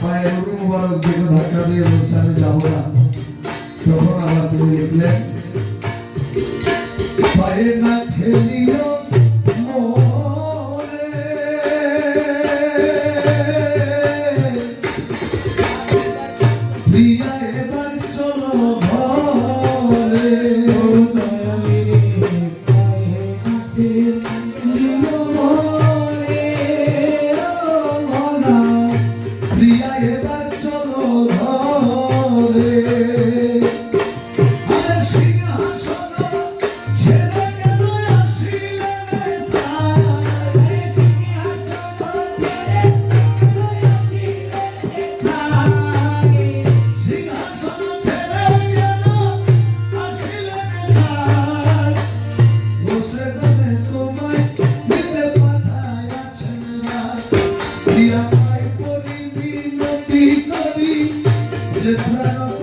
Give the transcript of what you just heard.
পায়ের মুবারক দিকে ধাক্কা দিয়ে বলছে আমি যাব না তখন আবার তুমি লিখলেন পায়ে না ছেলিও প্রিয়া এবার Lütfen